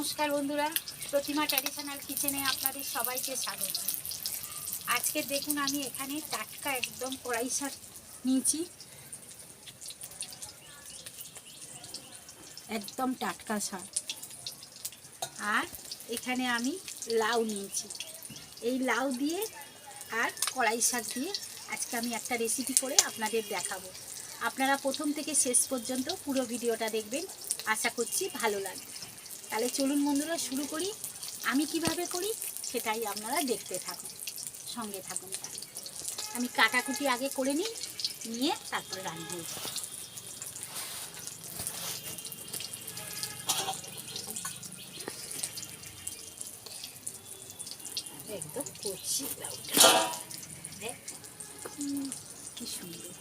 নমস্কার বন্ধুরা, প্রতিমা ট্র্যাডিশনাল কিচেনে আপনাদের সবাইকে স্বাগত। আজকে দেখুন আমি এখানে টাটকা একদম কড়াই শাক নিয়েছি। একদম টাটকা শাক। আর এখানে আমি লাউ নিয়েছি। এই লাউ দিয়ে আর কড়াই শাক দিয়ে আজকে আমি একটা রেসিপি করে আপনাদের দেখাবো। আপনারা প্রথম থেকে শেষ পর্যন্ত পুরো ভিডিওটা দেখবেন। আশা করছি ভালো লাগবে। তাহলে চলুন বন্ধুরা, শুরু করি। আমি কীভাবে করি সেটাই আপনারা দেখতে থাকুন, সঙ্গে থাকুন আমি কাটাকুটি আগে করে নিই, নিয়ে তারপরে রান্না হয়ে একদম করছি কি সুন্দর।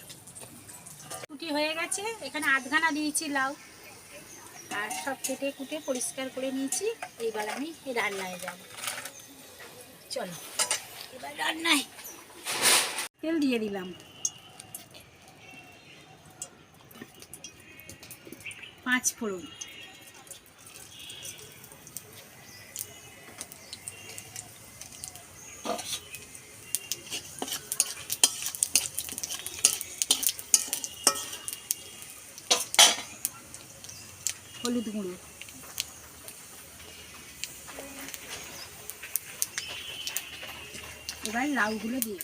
কুটি হয়ে গেছে, এখানে আধখানা দিয়েছি লাউ। আর সব কেটে কুটে পরিষ্কার করে নিয়েছি। এইবার আমি রান্নায় যাব। চলো, এবার রান্নায়। তেল দিয়ে দিলাম। পাঁচ ফোড়ন। হলুদ গুঁড়ো। এবার লাউগুলো দিয়ে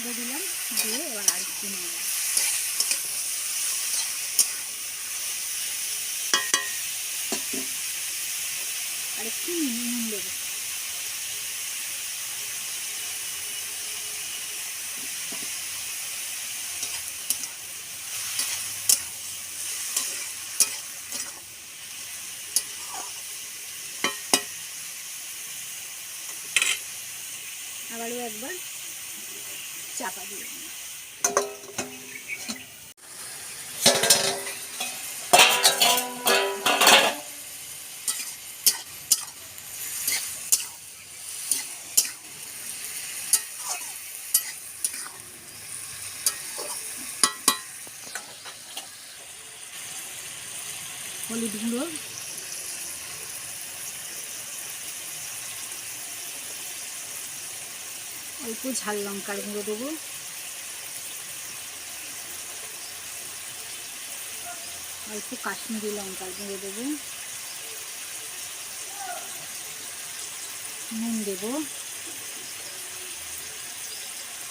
খুলে দিলাম দিয়ে এবার আর একটু নিয়ে আর একটু নুন দেবো। আবারও একবার চাপা দিয়ে হলুদ গুঁড়ো। অল্প ঝাল লঙ্কার গুঁড়ো দেবো। অল্প কাশ্মীরি লঙ্কার গুঁড়ো দেবো। নুন দেবো।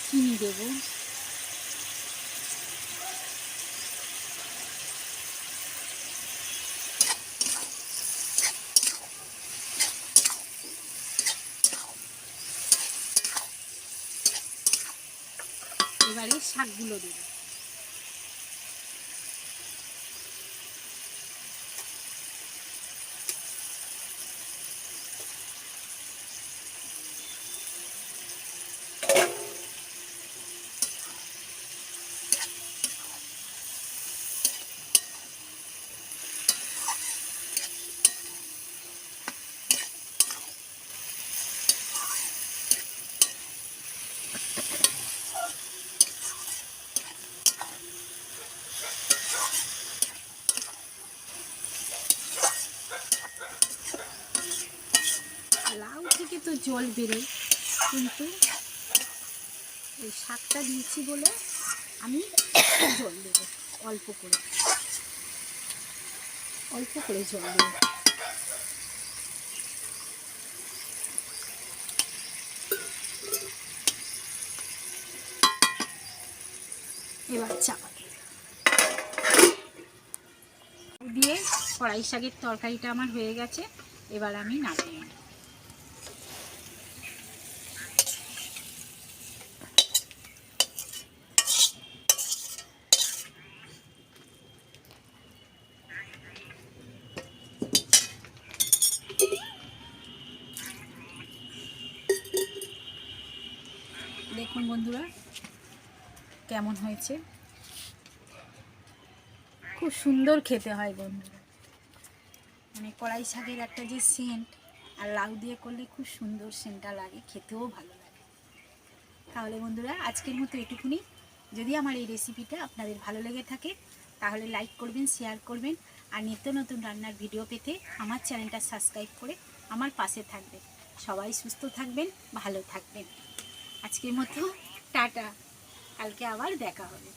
চিনি দেবো। এবারে শাকগুলো দেবো লাউ থেকে তো জল বেরোয়। কিন্তু এই শাকটা দিয়েছি বলে আমি জল দেবো, অল্প করে। অল্প করে জল দেবো। এবার চাপা দিয়ে দিয়ে কড়াই শাকের তরকারিটা আমার হয়ে গেছে। এবার আমি নামিয়ে বন্ধুরা? কেমন হয়েছে? খুব সুন্দর খেতে হয় বন্ধুরা। মানে কড়াই শাকের একটা যে সেন্ট আর লাউ দিয়ে করলে খুব সুন্দর সেন্টটা লাগে, খেতেও ভালো লাগে। তাহলে বন্ধুরা, আজকের মতো এটুকুনি। যদি আমার এই রেসিপিটা আপনাদের ভালো লেগে থাকে, তাহলে লাইক করবেন শেয়ার করবেন, আর নিত্য নতুন রান্নার ভিডিও পেতে আমার চ্যানেলটা সাবস্ক্রাইব করে আমার পাশে থাকবেন। সবাই সুস্থ থাকবেন, ভালো থাকবেন। আজকের মতো টাটা। কালকে আবার দেখা হবে।